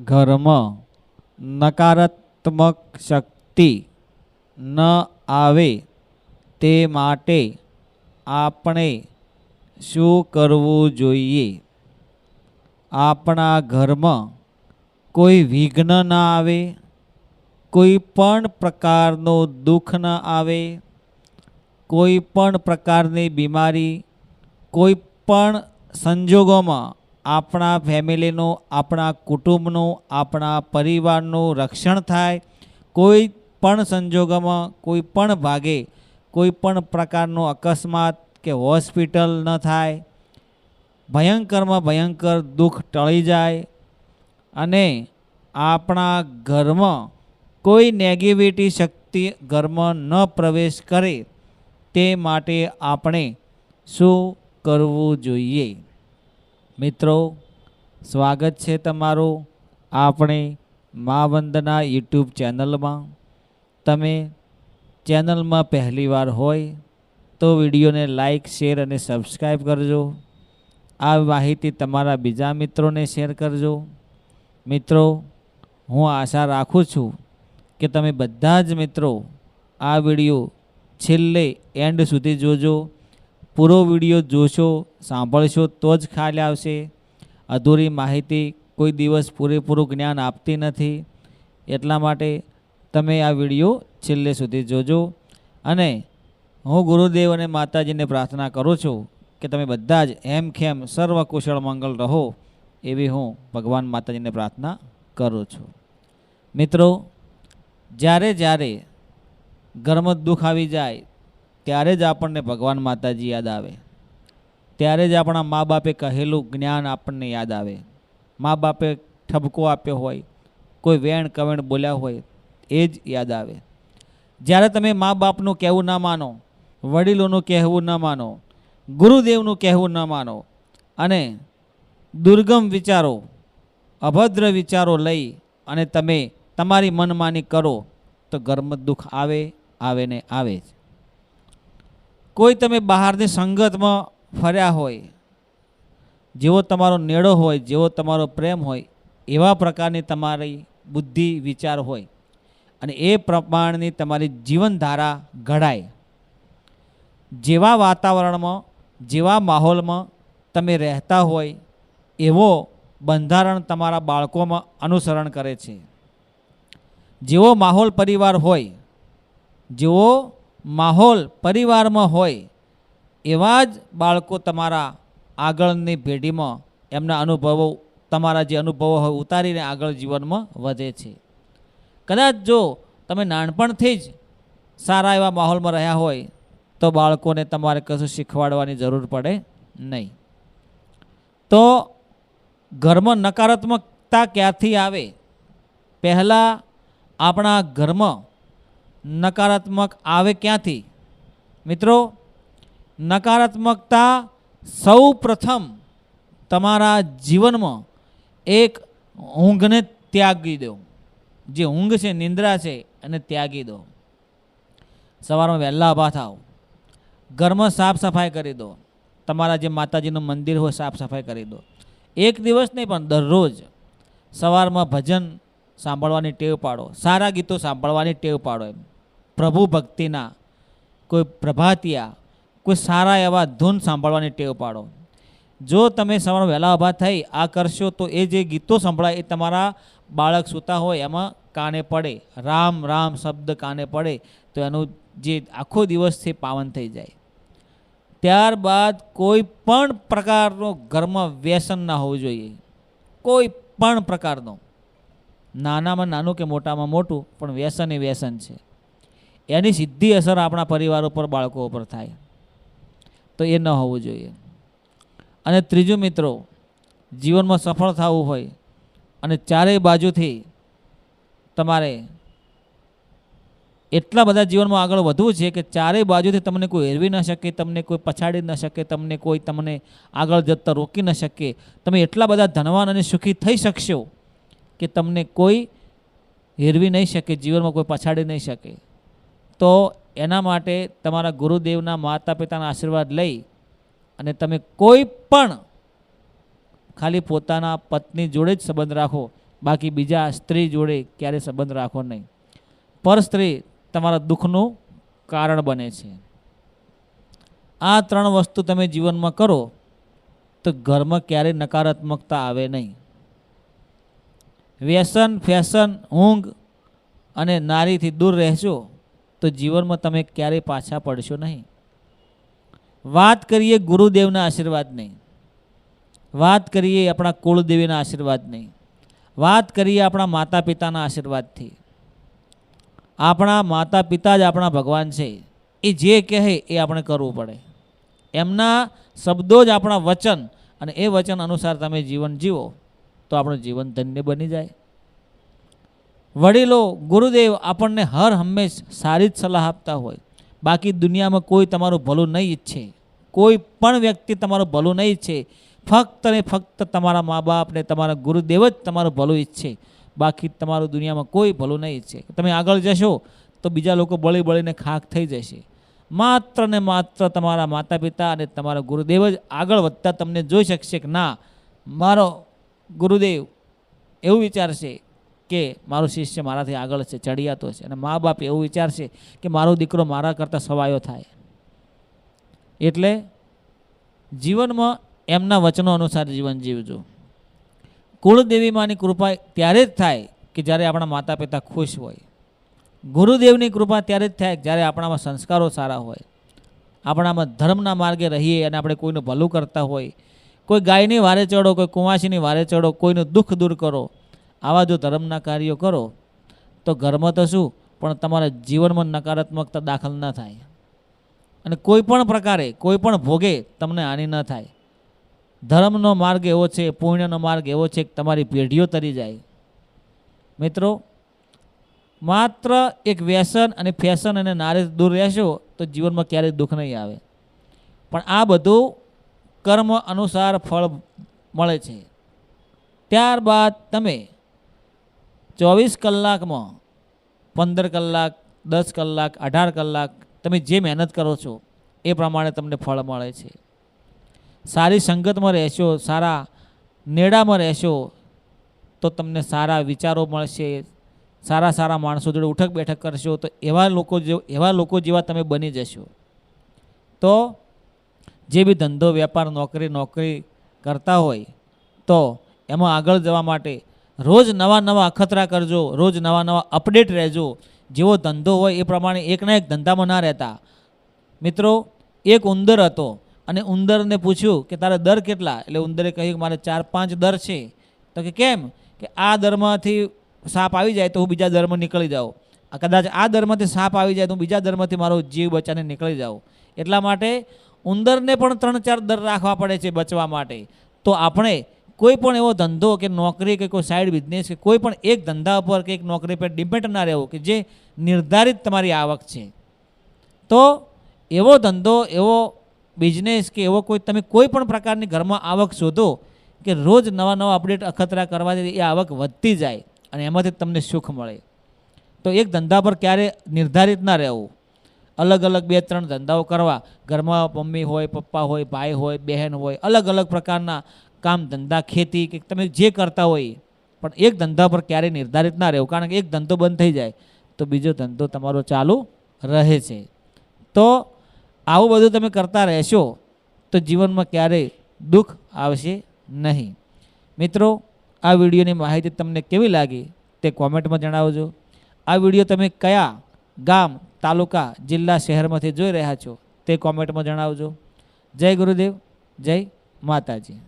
ઘરમાં નકારાત્મક શક્તિ ન આવે તે માટે આપણે શું કરવું જોઈએ? આપણા ઘરમાં કોઈ વિઘ્ન ના આવે, કોઈ પણ પ્રકારનો દુઃખ ન આવે, કોઈ પણ પ્રકારની બીમારી, કોઈ પણ સંજોગોમાં આપણા ફેમિલીનું, આપણા કુટુંબનું, આપણા પરિવારનું રક્ષણ થાય. કોઈ પણ સંજોગોમાં, કોઈ પણ ભાગે, કોઈ પણ પ્રકારનો અકસ્માત કે હોસ્પિટલ ન થાય. ભયંકરમાં ભયંકર દુઃખ ટળી જાય અને આપણા ઘરમાં કોઈ નેગેટિવિટી શક્તિ ઘરમાં ન પ્રવેશ કરે તે માટે આપણે શું કરવું જોઈએ? મિત્રો, સ્વાગત છે તમારું આપણે મા વંદના યુટ્યુબ ચેનલમાં. તમે ચેનલમાં પહેલીવાર હોય તો વિડીયોને લાઈક, શેર અને સબસ્ક્રાઈબ કરજો. આ માહિતી તમારા બીજા મિત્રોને શેર કરજો. મિત્રો, હું આશા રાખું છું કે તમે બધા જ મિત્રો આ વીડિયો છેલ્લે એન્ડ સુધી જોજો. પૂરો વીડિયો જોશો, સાંભળશો, તો જ ખ્યાલ આવશે. અધૂરી માહિતી કોઈ દિવસ પૂરેપૂરું જ્ઞાન આપતી નથી. એટલા માટે તમે આ વીડિયો છેલ્લે સુધી જોજો અને હું ગુરુદેવ અને માતાજીને પ્રાર્થના કરું છું કે તમે બધા જ એમ ખેમ સર્વ કુશળ મંગળ રહો એવી હું ભગવાન માતાજીને પ્રાર્થના કરું છું. મિત્રો, જ્યારે જ્યારે ઘરમાં દુઃખ આવી જાય ત્યારે જ આપણને ભગવાન માતાજી યાદ આવે. ત્યારે જ આપણા મા બાપે કહેલું જ્ઞાન આપણને યાદ આવે. મા બાપે ઠબકો આપ્યો હોય, કોઈ વેણ કવેણ બોલ્યા હોય, એ જ યાદ આવે. જ્યારે તમે મા બાપનું કહેવું ના માનો, વડીલોનું કહેવું ન માનો, ગુરુદેવનું કહેવું ન માનો, અને દુર્ગમ વિચારો, અભદ્ર વિચારો લઈ અને તમે તમારી મનમાની કરો, તો ઘરમાં દુઃખ આવે આવે ને આવે જ. કોઈ તમે બહારની સંગતમાં ફર્યા હોય, જેવો તમારો નેડો હોય, જેવો તમારો પ્રેમ હોય, એવા પ્રકારની તમારી બુદ્ધિ, વિચાર હોય અને એ પ્રમાણની તમારી જીવનધારા ઘડાય. જેવા વાતાવરણમાં, જેવા માહોલમાં તમે રહેતા હોય, એવો બંધારણ તમારા બાળકોમાં અનુસરણ કરે છે. જેવો માહોલ પરિવાર હોય, જેવો માહોલ પરિવારમાં હોય, એવા જ બાળકો તમારા આગળની પેઢીમાં એમના અનુભવો, તમારા જે અનુભવો હોય ઉતારીને આગળ જીવનમાં વધે છે. કદાચ જો તમે નાનપણથી જ સારા એવા માહોલમાં રહ્યા હોય, તો બાળકોને તમારે કશું શીખવાડવાની જરૂર પડે નહીં. તો ઘરમાં નકારાત્મકતા ક્યાંથી આવે? પહેલાં આપણા ઘરમાં નકારાત્મક આવે ક્યાંથી? મિત્રો, નકારાત્મકતા સૌ પ્રથમ તમારા જીવનમાં એક ઊંઘને ત્યાગી દો. જે ઊંઘ છે, નિંદ્રા છે, એને ત્યાગી દો. સવારમાં વહેલા ઊભા થાવ ઘરમાં સાફ સફાઈ કરી દો. તમારા જે માતાજીનું મંદિર હોય, સાફ સફાઈ કરી દો. એક દિવસ નહીં, પણ દરરોજ સવારમાં ભજન સાંભળવાની ટેવ પાડો. સારા ગીતો સાંભળવાની ટેવ પાડો એમ. પ્રભુ ભક્તિના, કોઈ પ્રભાતિયા, કોઈ સારા એવા ધૂન સાંભળવાની ટેવ પાડો. જો તમે સવાર વહેલા ઊભા થઈ આ કરશો તો એ જે ગીતો સંભળાય એ તમારા બાળક સૂતા હોય એમાં કાને પડે, રામ રામ શબ્દ કાને પડે તો એનું જે આખો દિવસ છે પાવન થઈ જાય. ત્યારબાદ કોઈ પણ પ્રકારનો ઘરમાં વ્યસન ના હોવું જોઈએ. કોઈ પણ પ્રકારનો. નાનામાં નાનું કે મોટામાં મોટું, પણ વ્યસન એ વ્યસન છે. એની સીધી અસર આપણા પરિવાર ઉપર, બાળકો ઉપર થાય. તો એ ન હોવું જોઈએ. અને ત્રીજું મિત્રો, જીવનમાં સફળ થવું હોય અને ચારેય બાજુથી તમારે એટલા બધા જીવનમાં આગળ વધવું છે કે ચારેય બાજુથી તમને કોઈ હેરવી ન શકે, તમને કોઈ પછાડી ન શકે, તમને કોઈ તમને આગળ જતા રોકી ન શકે. તમે એટલા બધા ધનવાન અને સુખી થઈ શકશો કે તમને કોઈ હેરવી નહીં શકે, જીવનમાં કોઈ પછાડી નહીં શકે. તો એના માટે તમારા ગુરુદેવના માતા પિતાના આશીર્વાદ લઈ અને તમે કોઈ પણ ખાલી પોતાના પત્ની જોડે જ સંબંધ રાખો, બાકી બીજા સ્ત્રી જોડે ક્યારેય સંબંધ રાખો નહીં. પર સ્ત્રી તમારા દુઃખનું કારણ બને છે. આ ત્રણ વસ્તુ તમે જીવનમાં કરો તો ઘરમાં ક્યારેય નકારાત્મકતા આવે નહીં. વ્યસન, ફેશન, ઊંઘ અને નારીથી દૂર રહેશો તો જીવનમાં તમે ક્યારેય પાછા પડશો નહીં. વાત કરીએ ગુરુદેવના આશીર્વાદની વાત કરીએ આપણા કુળદેવીના આશીર્વાદની વાત કરીએ આપણા માતા પિતાના આશીર્વાદથી. આપણા માતા પિતા જ આપણા ભગવાન છે. એ જે કહે એ આપણે કરવું પડે. એમના શબ્દો જ આપણા વચન અને એ વચન અનુસાર તમે જીવન જીવો તો આપણું જીવન ધન્ય બની જાય. વડીલો, ગુરુદેવ આપણને હર હંમેશ સારી જ સલાહ આપતા હોય. બાકી દુનિયામાં કોઈ તમારું ભલું નહીં ઈચ્છે. કોઈ પણ વ્યક્તિ તમારું ભલું નહીં ઈચ્છે. ફક્ત ને ફક્ત તમારા મા બાપ ને તમારા ગુરુદેવ જ તમારું ભલું ઈચ્છે. બાકી તમારું દુનિયામાં કોઈ ભલું નહીં ઈચ્છે. તમે આગળ જશો તો બીજા લોકો બળી બળીને ખાક થઈ જશે. માત્ર ને માત્ર તમારા માતા પિતા અને તમારા ગુરુદેવ જ આગળ વધતા તમને જોઈ શકશે કે ના, મારો ગુરુદેવ એવું વિચારશે કે મારો શિષ્ય મારાથી આગળ છે, ચડિયાતો છે. અને મા બાપ એવું વિચારશે કે મારો દીકરો મારા કરતાં સવાયો થાય. એટલે જીવનમાં એમના વચનો અનુસાર જીવન જીવજો. કુળદેવીમાંની કૃપા ત્યારે જ થાય કે જ્યારે આપણા માતા પિતા ખુશ હોય. ગુરુદેવની કૃપા ત્યારે જ થાય જ્યારે આપણામાં સંસ્કારો સારા હોય. આપણામાં ધર્મના માર્ગે રહીએ અને આપણે કોઈનું ભલું કરતા હોય. કોઈ ગાયની વારે ચડો, કોઈ કુંવાસીની વારે ચડો, કોઈનું દુઃખ દૂર કરો. આવા જો ધર્મના કાર્યો કરો, તો ઘરમાં તો શું? પણ તમારા જીવનમાં નકારાત્મકતા દાખલ ન થાય. અને કોઈ પણ પ્રકારે, કોઈ પણ ભોગે તમને હાનિ ન થાય. ધર્મનો માર્ગ એવો છે, પુણ્યનો માર્ગ એવો છે કે તમારી પેઢીઓ તરી જાય. મિત્રો, માત્ર એક વ્યસન અને ફેશન અને નારે દૂર રહેશો, તો જીવનમાં ક્યારેય દુઃખ નહીં આવે. પણ આ બધું કર્મ અનુસાર ફળ મળે છે. ત્યારબાદ તમે ચોવીસ કલાકમાં, પંદર કલાક, દસ કલાક, અઢાર કલાક તમે જે મહેનત કરો છો, એ પ્રમાણે તમને ફળ મળે છે. સારી સંગતમાં રહેશો, સારા નેડામાં રહેશો, તો તમને સારા વિચારો મળશે, સારા સારા માણસો જોડે ઉઠક બેઠક કરશો, તો એવા લોકો એવા લોકો જેવા તમે બની જશો. તો જે બી ધંધો, વેપાર, નોકરી નોકરી કરતા હોય, તો એમાં આગળ જવા માટે રોજ નવા નવા અખતરા કરજો, રોજ નવા નવા અપડેટ રહેજો. જેવો ધંધો હોય એ પ્રમાણે એકના એક ધંધામાં ના રહેતા. મિત્રો, એક ઉંદર હતો અને ઉંદરને પૂછ્યું કે તારા દર કેટલા? એટલે ઉંદરે કહ્યું કે મારે ચાર પાંચ દર છે. તો કે કેમ? કે આ દરમાંથી સાપ આવી જાય તો હું બીજા દરમાં નીકળી જાઉં. કદાચ આ દરમાંથી સાપ આવી જાય તો હું બીજા દરમાંથી મારો જીવ બચાને નીકળી જાઉં. એટલા માટે ઉંદરને પણ ત્રણ ચાર દર રાખવા પડે છે બચવા માટે. તો આપણે કોઈ પણ એવો ધંધો કે નોકરી કે કોઈ સાઈડ બિઝનેસ કે કોઈ પણ એક ધંધા પર કે એક નોકરી પર ડિપેન્ડ ના રહેવું કે જે નિર્ધારિત તમારી આવક છે. તો એવો ધંધો, એવો બિઝનેસ કે એવો કોઈ તમે કોઈ પણ પ્રકારની ઘરમાં આવક શોધો કે રોજ નવા નવા અપડેટ અખતરા કરવાથી એ આવક વધતી જાય અને એમાંથી તમને સુખ મળે. તો એક ધંધા પર ક્યારે નિર્ધારિત ના રહેવું. અલગ અલગ બે ત્રણ ધંધાઓ કરવા. ઘરમાં મમ્મી હોય, પપ્પા હોય, ભાઈ હોય, બહેન હોય, અલગ અલગ પ્રકારના કામ ધંધા, ખેતી કે તમે જે કરતા હોય, પણ એક ધંધા પર ક્યારેય નિર્ધારિત ના રહેવું. કારણ કે એક ધંધો બંધ થઈ જાય, તો બીજો ધંધો તમારો ચાલુ રહે છે. તો આવું બધું તમે કરતા રહેશો, તો જીવનમાં ક્યારેય દુઃખ આવશે નહીં. મિત્રો, આ વિડીયોની માહિતી તમને કેવી લાગી તે કોમેન્ટમાં જણાવજો. આ વીડિયો તમે કયા ગામ, તાલુકા, જિલ્લા, શહેરમાંથી જોઈ રહ્યા છો તે કોમેન્ટમાં જણાવજો. જય ગુરુદેવ, જય માતાજી.